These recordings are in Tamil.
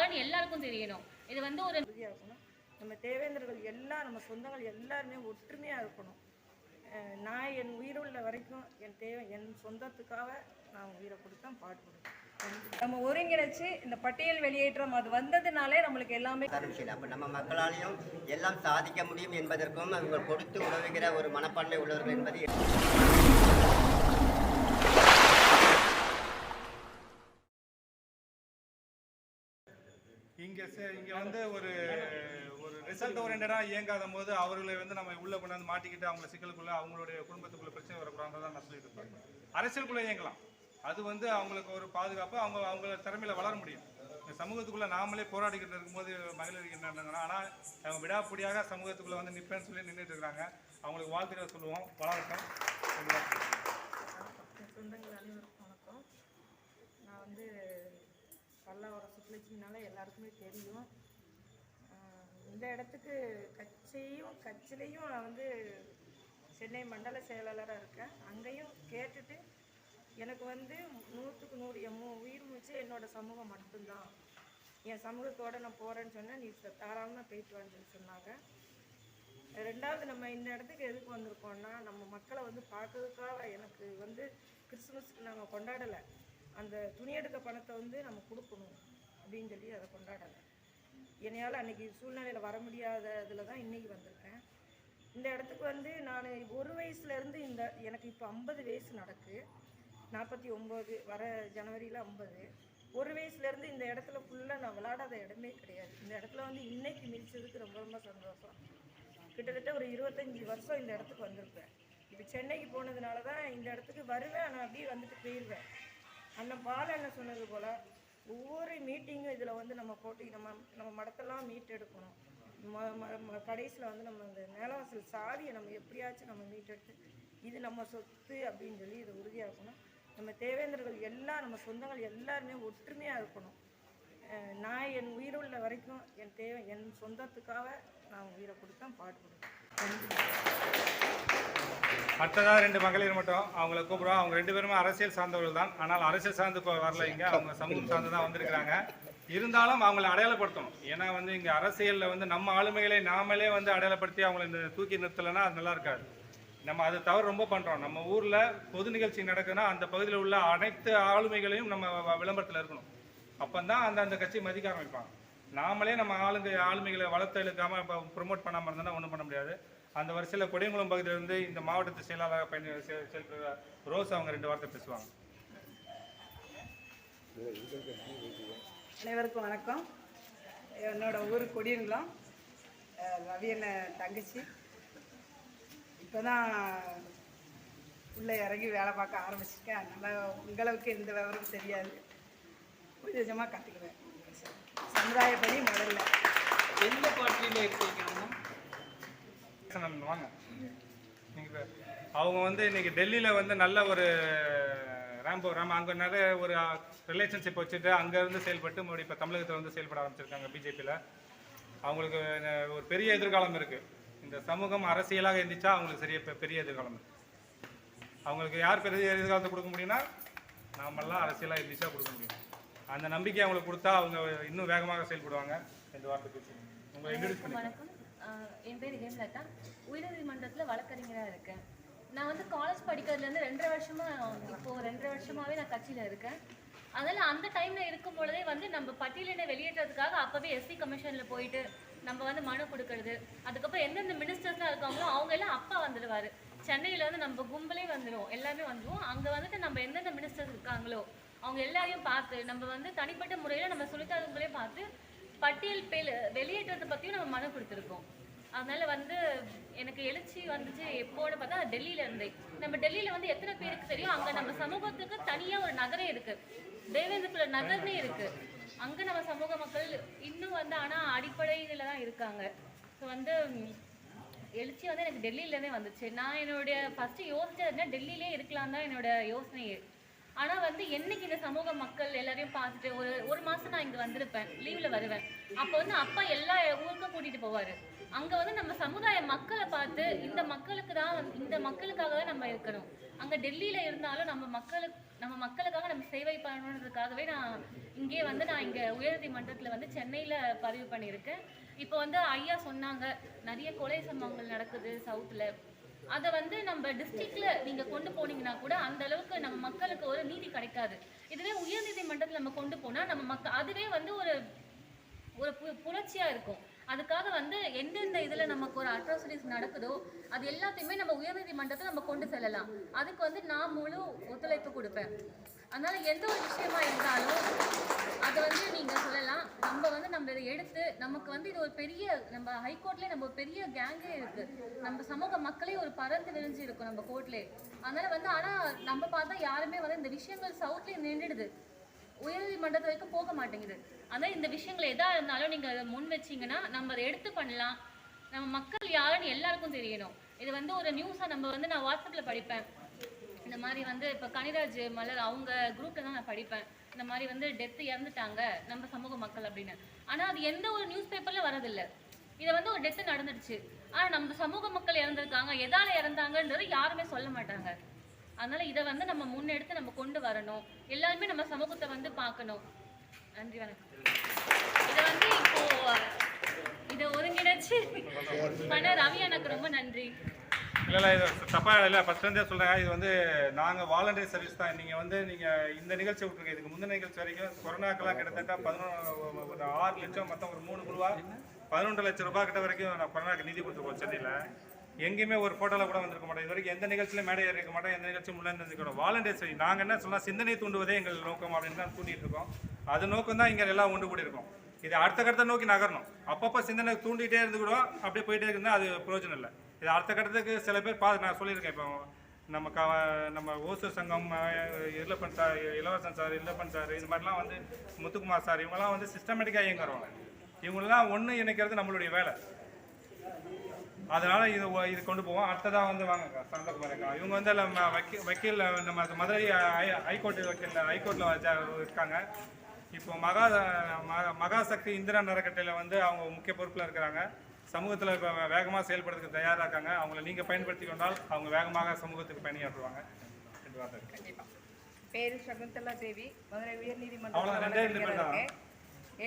யாருன்னு எல்லாருக்கும் தெரியணும். இது வந்து ஒரு நம்ம தேவேந்திரர்கள் எல்லாம் நம்ம சொந்தங்கள் எல்லாருமே ஒற்றுமையாக இருக்கணும். நான் என் உயிருள்ள வரைக்கும் என் தேவை என் சொந்தத்துக்காக நான் உயிரை கொடுத்தேன் பாடுபடுவேன் நம்ம ஒருங்கிணைச்சு இந்த பட்டியல் வெளியேற்றம். அது வந்ததுனாலே நம்மளுக்கு எல்லாமே அப்போ நம்ம மக்களாலையும் எல்லாம் சாதிக்க முடியும் என்பதற்கும் அவங்க கொடுத்து உதவுகிற ஒரு மனப்பான்மை உள்ளவர்கள் என்பது இங்கே இங்கே வந்து ஒரு ஒரு ரிசல்ட் ஓரியன்டா இயங்காத போது அவர்களை வந்து நம்ம உள்ள கொண்டாந்து மாட்டிக்கிட்டு அவங்கள சிக்கலுக்குள்ள அவங்களுடைய குடும்பத்துக்குள்ள பிரச்சனை வரக்கூடாதுதான் நான் சொல்லிட்டு இருப்பேன் அரசியலுக்குள்ளே இயங்கலாம். அது வந்து அவங்களுக்கு ஒரு பாதுகாப்பு அவங்க அவங்க திறமையில வளர முடியும். இந்த சமூகத்துக்குள்ள நாமளே போராடிக்கிட்டு இருக்கும்போது மகளிருக்கு என்னன்னா ஆனால் அவங்க விடாப்பிடியாக சமூகத்துக்குள்ள வந்து நிற்பேன்னு சொல்லி நின்றுட்டு இருக்கிறாங்க அவங்களுக்கு வாழ்த்துக்களை சொல்லுவோம். வளர்க்கும் சொந்தங்கள் அனைவருக்கும் வணக்கம். நான் வந்து பல்லாவரம் சுற்றுலட்சினால எல்லாருக்குமே தெரியும். இந்த இடத்துக்கு கட்சியும் கட்சிலையும் நான் வந்து சென்னை மண்டல செயலாளராக இருக்கேன். அங்கேயும் கேட்டுட்டு எனக்கு வந்து நூற்றுக்கு நூறு என் மூ உயிர் மூச்சு என்னோடய சமூகம் மட்டும்தான். என் சமூகத்தோட நான் போகிறேன்னு சொன்னேன் நீ தாராளமாக போயிட்டு வான்னு சொன்னாங்க. ரெண்டாவது நம்ம இந்த இடத்துக்கு எதுக்கு வந்திருக்கோம்னா நம்ம மக்களை வந்து பார்க்கறதுக்காக எனக்கு வந்து கிறிஸ்மஸ்க்கு நாங்கள் கொண்டாடலை. அந்த துணி எடுக்க பணத்தை வந்து நம்ம கொடுக்கணும். அப்படின்னு சொல்லி அதை கொண்டாடலை என்னையால் அன்றைக்கி சூழ்நிலையில் வர முடியாத இதில் தான் இன்னைக்கு வந்திருக்கேன். இந்த இடத்துக்கு வந்து நான் ஒரு வயசுலேருந்து இந்த எனக்கு இப்போ ஐம்பது வயசு நடக்கு. நாற்பத்தி ஒம்பது வர ஜனவரியில் ஐம்பது. ஒரு வயசுலேருந்து இந்த இடத்துல ஃபுல்லாக நான் விளாடாத இடமே கிடையாது. இந்த இடத்துல வந்து இன்னைக்கு மிதிச்சதுக்கு ரொம்ப ரொம்ப சந்தோஷம். கிட்டத்தட்ட ஒரு இருபத்தஞ்சி வருஷம் இந்த இடத்துக்கு வந்திருப்பேன். இப்போ சென்னைக்கு போனதுனால தான் இந்த இடத்துக்கு வருவேன். ஆனால் அப்படியே வந்துட்டு போயிடுவேன் அண்ணன் பால் என்ன சொன்னது போல் ஒவ்வொரு மீட்டிங்கும் இதில் வந்து நம்ம போட்டு நம்ம நம்ம மடத்தெல்லாம் மீட் எடுக்கணும். கடைசியில் வந்து நம்ம இந்த நிலவாசல் சாவியை நம்ம எப்படியாச்சும் நம்ம மீட்டெடுத்து இது நம்ம சொத்து அப்படின்னு சொல்லி இதை உறுதியாக இருக்கணும் நம்ம தேவேந்திரர்கள் எல்லாம் நம்ம சொந்தங்கள் எல்லாருமே ஒற்றுமையாக இருக்கணும். நான் என் உயிருள்ள வரைக்கும் என் தேவை என் சொந்தத்துக்காக நான் உயிரை கொடுத்தேன் பாடுபடுவேன் மற்றதாக ரெண்டு மகளிர் மட்டும் அவங்கள கூப்பிடுவோம். அவங்க ரெண்டு பேருமே அரசியல் சார்ந்தவர்கள் தான். ஆனால் அரசியல் சார்ந்து இப்போ வரல இங்கே. அவங்க சமூகம் சார்ந்து தான் வந்திருக்கிறாங்க. இருந்தாலும் அவங்கள அடையாளப்படுத்தணும். ஏன்னா வந்து இங்கே அரசியலில் வந்து நம்ம ஆளுமைகளை நாமளே வந்து அடையாளப்படுத்தி அவங்கள தூக்கி நிறுத்தலைன்னா அது நல்லா இருக்காது. நம்ம அதை தவறு ரொம்ப பண்ணுறோம் நம்ம ஊரில் பொது நிகழ்ச்சி நடக்குதுன்னா அந்த பகுதியில் உள்ள அனைத்து ஆளுமைகளையும் நம்ம வ- இருக்கணும். அப்பந்தான் அந்த அந்த கட்சி மதிக்க ஆரம்பிப்பாங்க நாமளே நம்ம ஆளுங்க ஆளுமைகளை வளர்த்து இழுக்காம இப்போ ப்ரொமோட் பண்ணாமல் இருந்தோம்னா ஒன்றும் பண்ண முடியாது. அந்த வரிசையில் கொடியங்குளம் பகுதியிலிருந்து இந்த மாவட்டத்து செயலாளராக பயணி செ- செயல்படுற ரோஸ் அவங்க ரெண்டு வார்த்தை பேசுவாங்க. அனைவருக்கும் வணக்கம். என்னோட ஊர் கொடியங்குளம். அஹ் தங்கச்சி. இப்போ தான் உள்ளே இறங்கி வேலை பார்க்க ஆரம்பிச்சிருக்கேன். அதனால் உங்களுக்கு எந்த விவரமும் தெரியாது. கொஞ்சம் கொஞ்சமாக கற்றுக்குவேன் சமுதாய பணி முதல்ல. எந்த இருக்கீங்க பேசணும் வாங்க. அவங்க வந்து இன்னைக்கு டெல்லியில் வந்து நல்ல ஒரு ரேம்போ ராம் அங்கே நிறைய ஒரு ரிலேஷன்ஷிப் வச்சுட்டு அங்கேருந்து செயல்பட்டு மறுபடியும் இப்போ தமிழகத்தில் வந்து செயல்பட ஆரம்பிச்சிருக்காங்க பிஜேபியில். அவங்களுக்கு ஒரு பெரிய எதிர்காலம் இருக்குது இந்த சமூகம் அரசியலாக இருந்துச்சா அவங்களுக்கு சரிய பெ- பெரிய எதிர்காலம் இருக்கு. அவங்களுக்கு யார் பெரிய எதிர்காலத்தை கொடுக்க முடியும்னா நாமெல்லாம் அரசியலாக இருந்துச்சா கொடுக்க முடியும். அந்த நம்பிக்கை அவங்களுக்கு கொடுத்தா அவங்க இன்னும் வேகமாக செயல்படுவாங்க இந்த வார்த்தை பேசி உங்களை இன்ட்ரடியூஸ் பண்ணி வணக்கம். ஆஹ் என் பேர் ஹேம்லதா. உயர்நீதிமன்றத்தில் வழக்கறிஞராக இருக்கேன். நான் வந்து காலேஜ் படிக்கிறதுலேருந்து ரெண்டரை வருஷமா இப்போ ரெண்டரை வருஷமாவே நான் கட்சியில் இருக்கேன். அதனால அந்த டைம்ல இருக்கும் பொழுதே வந்து நம்ம பட்டியலினை வெளியேற்றதுக்காக அப்பவே எஸ்சி கமிஷன்ல போயிட்டு நம்ம வந்து மனு கொடுக்கறது. அதுக்கப்புறம் எந்தெந்த மினிஸ்டர்ஸ்லாம் இருக்காங்களோ அவங்க எல்லாம் அப்பா வந்துடுவாரு சென்னையில வந்து நம்ம கும்பலே வந்துடும் எல்லாமே வந்துடும் அங்க வந்துட்டு நம்ம எந்தெந்த மினிஸ்டர்ஸ் இருக்காங்களோ அவங்க எல்லாரையும் பார்த்து நம்ம வந்து தனிப்பட்ட முறையில் நம்ம சுனிதாங்களே பார்த்து பட்டியல் பெல் வெளியேற்றத்தை பற்றியும் நம்ம மனு கொடுத்துருக்கோம். அதனால வந்து எனக்கு எழுச்சி வந்துச்சு எப்போன்னு பார்த்தா டெல்லியில இருந்தே. நம்ம டெல்லியில வந்து எத்தனை பேருக்கு தெரியும்? அங்க நம்ம சமூகத்துக்கு தனியா ஒரு நகரே இருக்கு. தேவேந்திரகுல நகர்னே இருக்கு. அங்க நம்ம சமூக மக்கள் இன்னும் வந்து ஆனா அடிப்படையில தான் இருக்காங்க. ஸோ வந்து எழுச்சி வந்து எனக்கு டெல்லியிலேருந்தே வந்துச்சு. நான் என்னுடைய ஃபர்ஸ்ட் யோசிச்சதுன்னா டெல்லியிலே இருக்கலாம் தான் என்னோட யோசனையே. ஆனா வந்து என்னைக்கு இந்த சமூக மக்கள் எல்லாரையும் பார்த்துட்டு ஒரு ஒரு மாசம் நான் இங்க வந்திருப்பேன் லீவ்ல வருவேன். அப்போ வந்து அப்பா எல்லா ஊருக்கும் கூட்டிட்டு போவாரு. அங்க வந்து நம்ம சமுதாய மக்களை பார்த்து இந்த மக்களுக்கு தான் இந்த மக்களுக்காக தான் நம்ம இருக்கணும். அங்க டெல்லியில இருந்தாலும் நம்ம மக்களுக்கு நம்ம மக்களுக்காக நம்ம சேவை பண்ணணுன்றதுக்காகவே நான் இங்கே வந்து நான் இங்க உயர்நீதிமன்றத்துல வந்து சென்னையில பதிவு பண்ணியிருக்கேன். இப்போ வந்து ஐயா சொன்னாங்க நிறைய கொலை சம்பவங்கள் நடக்குது சவுத்துல அதை வந்து நம்ம டிஸ்ட்ரிக்ட்ல நீங்க கொண்டு போனீங்கன்னா கூட அந்த அளவுக்கு நம்ம மக்களுக்கு ஒரு நீதி கிடைக்காது. இதுவே உயர்நீதிமன்றத்தில் நம்ம கொண்டு போனா நம்ம மக்க அதுவே வந்து ஒரு ஒரு பு புரட்சியா இருக்கும். அதுக்காக வந்து எந்தெந்த இதுல நமக்கு ஒரு அட்ராசிட்டிஸ் நடக்குதோ அது எல்லாத்தையுமே நம்ம உயர்நீதிமன்றத்தை நம்ம கொண்டு செல்லலாம். அதுக்கு வந்து நான் முழு ஒத்துழைப்பு கொடுப்பேன். அதனால எந்த ஒரு விஷயமா இருந்தாலும் அதை வந்து நீங்க சொல்லலாம். நம்ம வந்து நம்ம இதை எடுத்து நமக்கு வந்து இது ஒரு பெரிய நம்ம ஹைகோர்ட்லயே நம்ம பெரிய கேங்கே இருக்கு. நம்ம சமூக மக்களே ஒரு பறந்து விரிஞ்சு இருக்கும் நம்ம கோர்ட்லயே அதனால வந்து ஆனா நம்ம பார்த்தா யாருமே வந்து இந்த விஷயங்கள் சவுத்லயே நின்றுடுது. உயர்நீதிமன்றத்து வரைக்கும் போக மாட்டேங்குது. அதனால் இந்த விஷயங்கள் எதாக இருந்தாலும் நீங்கள் அதை முன் வச்சீங்கன்னா நம்ம அதை எடுத்து பண்ணலாம். நம்ம மக்கள் யாருன்னு எல்லாருக்கும் தெரியணும். இது வந்து ஒரு நியூஸாக நம்ம வந்து நான் வாட்ஸ்அப்பில் படிப்பேன். இந்த மாதிரி வந்து இப்போ கனிராஜ் மலர் அவங்க குரூப்பில் தான் நான் படிப்பேன். இந்த மாதிரி வந்து டெத்து இறந்துட்டாங்க நம்ம சமூக மக்கள் அப்படின்னு. ஆனால் அது எந்த ஒரு நியூஸ் பேப்பரில் வரதில்லை இதை வந்து ஒரு டெத்து நடந்துடுச்சு. ஆனால் நம்ம சமூக மக்கள் இறந்துருக்காங்க. எதால் இறந்தாங்கன்றது யாருமே சொல்ல மாட்டாங்க. அதனால் இதை வந்து நம்ம முன்னெடுத்து நம்ம கொண்டு வரணும். எல்லாருமே நம்ம சமூகத்தை வந்து பார்க்கணும். நன்றி வணக்கம். இதை வந்து இப்போ இதை ஒருங்கிணைச்சு பண்ண ரவி எனக்கு ரொம்ப நன்றி. இல்லை இல்லை இது தப்பா இல்லை ஃபஸ்ட்லேருந்தே இருந்தே சொல்கிறேன் இது வந்து நாங்கள் வாலண்டியர் சர்வீஸ் தான். நீங்கள் வந்து நீங்கள் இந்த நிகழ்ச்சி விட்ருங்க இதுக்கு முந்தின நிகழ்ச்சி வரைக்கும் கொரோனாக்கெல்லாம் கிட்டத்தட்ட பதினொன்று ஒரு ஆறு லட்சம் மொத்தம் ஒரு மூணு குழுவா பதினொன்று லட்சம் ரூபாய் கிட்ட வரைக்கும் நான் கொரோனாக்கு நிதி கொடுத்துருக்கோம் சென்னையில். எங்கேயுமே ஒரு ஃபோட்டோவில் கூட வந்திருக்க மாட்டோம். இது வரைக்கும் எந்த நிகழ்ச்சியிலும் மேடை ஏறி இருக்க மாட்டோம். எந்த நிகழ்ச்சியும் முன்னே இருந்துக்கணும் வாலண்டியர் சர்வீஸ் நாங்கள் என்ன சொன்னால் சிந்தனை தூண்டுவதே எங்கள் நோக்கம் அப்படின்னு தான் தூண்டிட்டு இருக்கோம். அது நோக்கம் தான் இங்கே எல்லாம் ஒன்று கூடி இருக்கோம். இது அடுத்த கட்டத்தை நோக்கி நகரணும். அப்பப்போ சிந்தனை தூண்டிகிட்டே இருந்து கூட அப்படியே போயிட்டே இருந்தால் அது பிரயோஜனம் இல்லை. இது அடுத்த கட்டத்துக்கு சில பேர் பார்த்து நான் சொல்லியிருக்கேன். இப்போ நம்ம க நம்ம ஓசூர் சங்கம் Ellappan sir Ilavarasan sir Ellappan sir இது மாதிரிலாம் வந்து முத்துக்குமார் சார் இவங்கெல்லாம் வந்து சிஸ்டமேட்டிக்காக இயங்குறவங்க. இவங்களெல்லாம் ஒன்று இணைக்கிறது நம்மளுடைய வேலை. அதனால் இது இது கொண்டு போவோம். அடுத்ததாக வந்து வாங்க சாந்தகுமார் இவங்க வந்து நம்ம வக்கீல் வக்கீல் நம்ம மதுரை ஐ ஹைகோர்ட் வக்கீல் ஹைகோர்ட்டில் இருக்காங்க. இப்போ மகா மகாசக்தி இந்திரா நரக்கட்டையில் வந்து அவங்க முக்கிய பொறுப்பில் இருக்கிறாங்க. சமூகத்தில் இப்போ வேகமாக செயல்படுறதுக்கு தயாராக இருக்காங்க அவங்கள நீங்கள் பயன்படுத்தி கொண்டால் அவங்க வேகமாக சமூகத்துக்கு பணியாற்றுவாங்க. ரெண்டு வார்த்தை இருக்கு. கண்டிப்பா. பேரு சகுந்தலா தேவி மதுரை அவ்வளவுதான், உயர்நீதிமன்றம்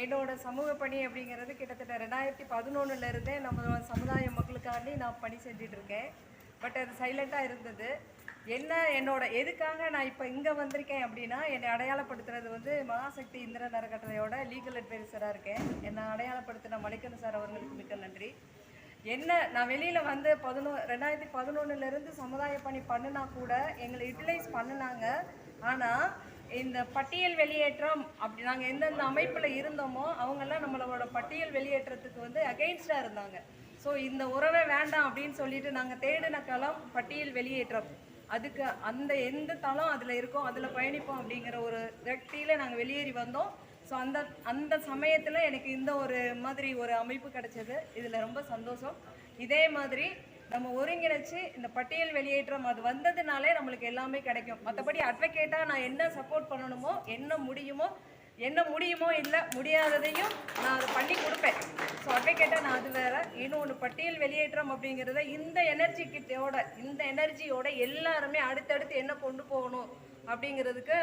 என்னோட சமூக பணி அப்படிங்கிறது கிட்டத்தட்ட ரெண்டாயிரத்தி பதினொன்னுல இருந்தே நம்ம சமுதாய மக்களுக்காண்டி நான் பணி செஞ்சுட்டு இருக்கேன். பட் அது சைலண்டாக இருந்தது. என்ன என்னோட எதுக்காக நான் இப்போ இங்கே வந்திருக்கேன் அப்படின்னா என்னை அடையாளப்படுத்துறது வந்து மகாசக்தி இந்திர நரக்கட்டளையோட லீகல் அட்வைசராக இருக்கேன். என்னை அடையாளப்படுத்தின மணிக்கன் சார் அவர்களுக்கு மிக்க நன்றி. என்ன நான் வெளியில் வந்து பதினோ ரெண்டாயிரத்தி பதினொன்னுலேருந்து சமுதாய பணி பண்ணினா கூட எங்களை யூட்டிலைஸ் பண்ணினாங்க. ஆனால் இந்த பட்டியல் வெளியேற்றம் அப்படி நாங்கள் எந்தெந்த அமைப்பில் இருந்தோமோ அவங்கெல்லாம் நம்மளோட பட்டியல் வெளியேற்றத்துக்கு வந்து அகெயின்ஸ்டாக இருந்தாங்க. ஸோ இந்த உறவே வேண்டாம் அப்படின்னு சொல்லிட்டு நாங்கள் தேடின களம் பட்டியல் வெளியேற்றம். அதுக்கு அந்த எந்த தளம் அதில் இருக்கோ அதில் பயணிப்போம் அப்படிங்கிற ஒரு வெட்டியில் நாங்கள் வெளியேறி வந்தோம். ஸோ அந்த அந்த சமயத்தில் எனக்கு இந்த ஒரு மாதிரி ஒரு அமைப்பு கிடைச்சது. இதில் ரொம்ப சந்தோஷம். இதே மாதிரி நம்ம ஒருங்கிணைச்சு இந்த பட்டியல் வெளியேற்றம் அது வந்ததுனாலே நம்மளுக்கு எல்லாமே கிடைக்கும். மற்றபடி அட்வொகேட்டாக நான் என்ன சப்போர்ட் பண்ணணுமோ என்ன முடியுமோ என்ன முடியுமோ இல்லை முடியாததையும் நான் அதை பண்ணி கொடுப்பேன். ஸோ அட்வொகேட்டாக நான் அது வேறு. இன்னொன்று பட்டியல் வெளியேற்றம் அப்படிங்கிறத இந்த எனர்ஜி கிட்டோட இந்த எனர்ஜியோட எல்லாருமே அடுத்தடுத்து என்ன கொண்டு போகணும் அப்படிங்கிறதுக்கு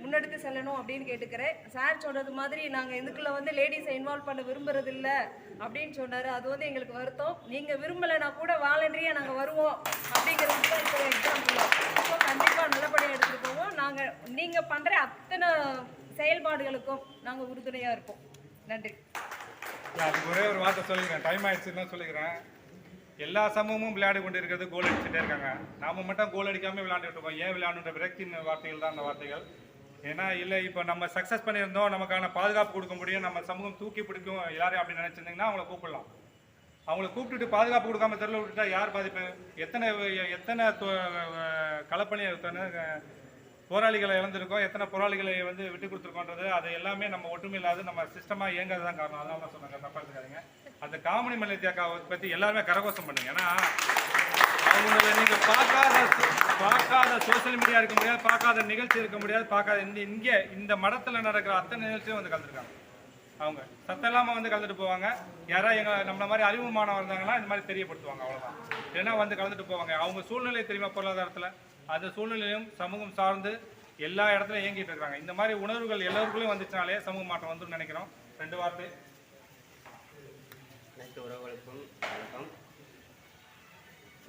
முன்னெடுத்து செல்லணும் அப்படின்னு கேட்டுக்கிறேன். சார் சொன்னது மாதிரி நாங்கள் இதுக்குள்ளே வந்து லேடிஸை இன்வால்வ் பண்ண விரும்புறது இல்லை அப்படின்னு சொன்னார். அது வந்து எங்களுக்கு வருத்தம். நீங்கள் விரும்பலைன்னா கூட வாலண்டரியாக நாங்கள் வருவோம் அப்படிங்கிறது தான் இப்போ எக்ஸாம்பிள் ஸோ கண்டிப்பாக நல்லபடியாக எடுத்துகிட்டு போவோம். நாங்கள் நீங்கள் பண்ணுற அத்தனை செயல்பாடுகளுக்கும் நாங்கள் உறுதுணையாக இருப்போம். நன்றி. அதுக்கு ஒரே ஒரு வார்த்தை சொல்லிக்கிறேன். டைம் ஆயிடுச்சுன்னு தான் சொல்லிக்கிறேன். எல்லா சமூகமும் விளையாடி கொண்டு இருக்கிறது கோல் அடிச்சுட்டே இருக்காங்க. நாம மட்டும் கோல் அடிக்காமல் விளையாண்டுட்டு இருக்கோம். ஏன் விளையாடுன்ற விரக்தியின் வார்த்தைகள் தான் அந்த வார்த்தைகள். ஏன்னா இல்லை இப்போ நம்ம சக்ஸஸ் பண்ணியிருந்தோம். நமக்கான பாதுகாப்பு கொடுக்க முடியும். நம்ம சமூகம் தூக்கி பிடிக்கும். எல்லாரையும் அப்படின்னு நினைச்சிருந்தீங்கன்னா அவங்கள கூப்பிடலாம். அவங்கள கூப்பிட்டுட்டு பாதுகாப்பு கொடுக்காம தெருவில் விட்டுட்டா யார் பாதிப்பு? எத்தனை எத்தனை தொ- களப்பணி எத்தனை போராளிகளை இழந்திருக்கோம். எத்தனை போராளிகளை வந்து விட்டு கொடுத்துருக்கோன்றது அது எல்லாமே நம்ம ஒற்றுமை இல்லாத நம்ம சிஸ்டமாக இயங்காது தான் காரணம். அதனால தான் சொன்னாங்க தப்பா இருக்காதிங்க அந்த காமெடி மல்லித்தியாக்காவை பற்றி எல்லாருமே கரகோஷம் பண்ணுங்க. ஏன்னா அவங்கள நீங்கள் பார்க்காத பார்க்காத சோஷியல் மீடியா இருக்க முடியாது பார்க்காத நிகழ்ச்சி இருக்க முடியாது பார்க்காத இந்த இங்கே இந்த மடத்தில் நடக்கிற அத்தனை நிகழ்ச்சியும் வந்து கலந்துருக்காங்க. அவங்க. சத்தம் இல்லாமல் வந்து கலந்துட்டு போவாங்க. யாராவது எங்க நம்மள மாதிரி அறிவு மாணவர் இருந்தாங்கன்னா இந்த மாதிரி தெரியப்படுத்துவாங்க அவ்வளோதான் ஏன்னா வந்து கலந்துட்டு போவாங்க. அவங்க சூழ்நிலை தெரியுமா பொருளாதாரத்தில்? அந்த சூழ்நிலையும் சமூகம் சார்ந்து எல்லா இடத்துலையும் இயங்கிட்டு இருக்காங்க. இந்த மாதிரி உணர்வுகள் எல்லோருக்குள்ளேயும் வந்துச்சுனாலே சமூக மாற்றம் வந்துடும் நினைக்கிறோம். ரெண்டு வார்த்தை. அனைத்து உறவுகளுக்கும் வணக்கம்.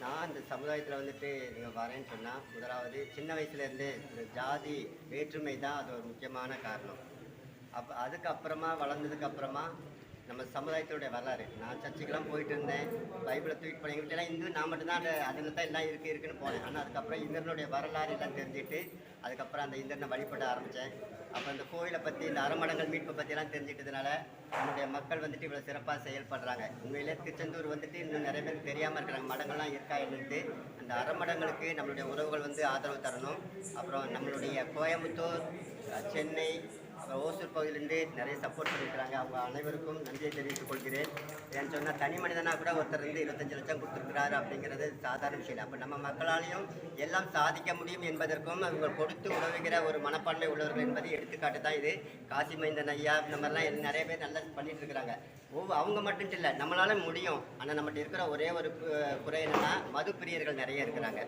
நான் இந்த சமுதாயத்தில் வந்துட்டு நீங்கள் வரேன்னு சொன்னால் முதலாவது சின்ன வயசுலேருந்து இந்த ஜாதி வேற்றுமை தான் அது ஒரு முக்கியமான காரணம். அப்போ அதுக்கப்புறமா வளர்ந்ததுக்கப்புறமா நம்ம சமுதாயத்தினுடைய வரலாறு. நான் சர்ச்சுக்கெல்லாம் போயிட்டு இருந்தேன் பைபிளை தூக்கிட்டு போனேன் எங்கிட்ட இந்து நான் மட்டும்தான் அந்த அதில் தான் எல்லாம் இருக்குது இருக்குன்னு போனேன். ஆனால் அதுக்கப்புறம் இந்திரனுடைய வரலாறு எல்லாம் தெரிஞ்சுட்டு அதுக்கப்புறம் அந்த இந்திரனை வழிபட ஆரம்பித்தேன் அப்போ இந்த கோயிலை பற்றி இந்த அறமடங்கள் மீட்பை பற்றியெல்லாம் தெரிஞ்சிட்டதுனால நம்முடைய மக்கள் வந்துட்டு இவ்வளோ சிறப்பாக செயல்படுறாங்க. உண்மையிலே திருச்செந்தூர் வந்துட்டு இன்னும் நிறைய பேருக்கு தெரியாமல் இருக்கிறாங்க. மடங்கள்லாம் இருக்கா என்னன்ட்டு அந்த அறமடங்களுக்கு நம்மளுடைய உறவுகள் வந்து ஆதரவு தரணும். அப்புறம் நம்மளுடைய கோயம்புத்தூர் சென்னை ஓசூர் பகுதியிலேருந்து நிறைய சப்போர்ட் பண்ணியிருக்கிறாங்க அவங்க அனைவருக்கும் நன்றியை தெரிவித்துக் கொள்கிறேன். ஏன்னு சொன்னால் தனி மனிதனாக கூட ஒருத்தர் இருந்து இருபத்தஞ்சு லட்சம் கொடுத்துருக்கிறாரு அப்படிங்கிறது சாதாரண விஷயம். அப்போ நம்ம மக்களாலையும் எல்லாம் சாதிக்க முடியும் என்பதற்கும் அவங்க கொடுத்து உதவுகிற ஒரு மனப்பான்மை உள்ளவர்கள் என்பது எடுத்துக்காட்டு தான் இது. காசி மைந்தன் ஐயா இந்த மாதிரிலாம் நிறைய பேர் நல்லா பண்ணிட்டு இருக்கிறாங்க. ஒவ்வொரு அவங்க மட்டும் இல்லை நம்மளால முடியும். ஆனால் நம்மகிட்ட இருக்கிற ஒரே ஒரு குறை என்னன்னா மது பிரியர்கள் நிறைய இருக்கிறாங்க.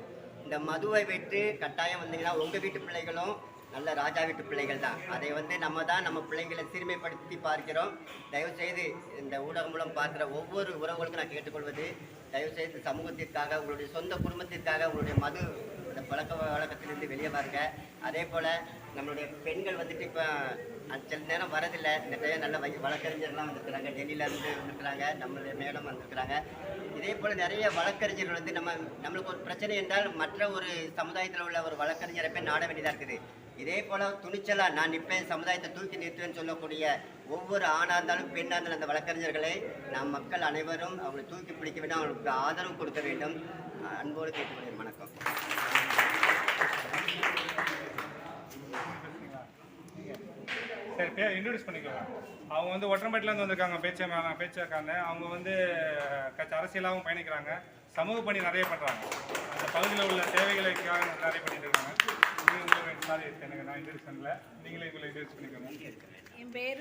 இந்த மதுவை விட்டு கட்டாயம் வந்தீங்கன்னா உங்கள் வீட்டு பிள்ளைகளும் நல்ல ராஜா வீட்டு பிள்ளைகள் தான் அதை வந்து நம்ம தான் நம்ம பிள்ளைங்களை சீர்மைப்படுத்தி பார்க்கிறோம். தயவுசெய்து இந்த ஊடகம் மூலம் பார்க்குற ஒவ்வொரு உறவுகளுக்கும் நான் கேட்டுக்கொள்வது தயவுசெய்து சமூகத்திற்காக உங்களுடைய சொந்த குடும்பத்திற்காக உங்களுடைய மது இந்த பழக்க வழக்கத்திலிருந்து வெளியே பாருங்க அதே போல் நம்மளுடைய பெண்கள் வந்துட்டு இப்போ சில நேரம் வரதில்லை. இந்த டைம் நல்ல வை வழக்கறிஞர்லாம் வந்திருக்கிறாங்க. டெல்லியிலேருந்து வந்துருக்குறாங்க வந்திருக்கிறாங்க. நம்மளுடைய மேடம் வந்துருக்குறாங்க. இதே போல் நிறைய வழக்கறிஞர்கள் வந்து நம்ம நம்மளுக்கு ஒரு பிரச்சனை என்றால் மற்ற ஒரு சமுதாயத்தில் உள்ள ஒரு வழக்கறிஞரை போய் நாட வேண்டியதாக இருக்குது. இதே போல் துணிச்சலாக நான் நிற்பேன் சமுதாயத்தை தூக்கி நிறுத்துவேன்னு சொல்லக்கூடிய ஒவ்வொரு ஆணாக இருந்தாலும் பெண்ணாக இருந்தாலும் அந்த வழக்கறிஞர்களை நாம் மக்கள் அனைவரும் அவங்களை தூக்கி பிடிக்க வேண்டும் அவங்களுக்கு ஆதரவு கொடுக்க வேண்டும். அன்போடு கேட்டுக்கொள்கிறேன். வணக்கம். சரி பேர் இன்ட்ரடியூஸ் பண்ணிக்கோங்க. அவங்க வந்து ஒற்றம்பேட்டிலேருந்து வந்திருக்காங்க பேச்ச பேச்சாக்கான அவங்க வந்து கட்சி அரசியலாகவும் பயணிக்கிறாங்க. சமூக பணி நிறைய பண்ணுறாங்க அந்த பகுதியில் உள்ள தேவைகளுக்காக நிறைய பண்ணிட்டு இருக்காங்க. சாரி எனக்கு நான் இன்ட்ரடியூஸ் பண்ணல. நீங்களே உங்களை இன்ட்ரடியூஸ் பண்ணிக்கோங்க. என் பேர்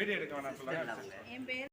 வீடியோ எடுக்க வேணாம் சொல்லுங்கள் என் பேர்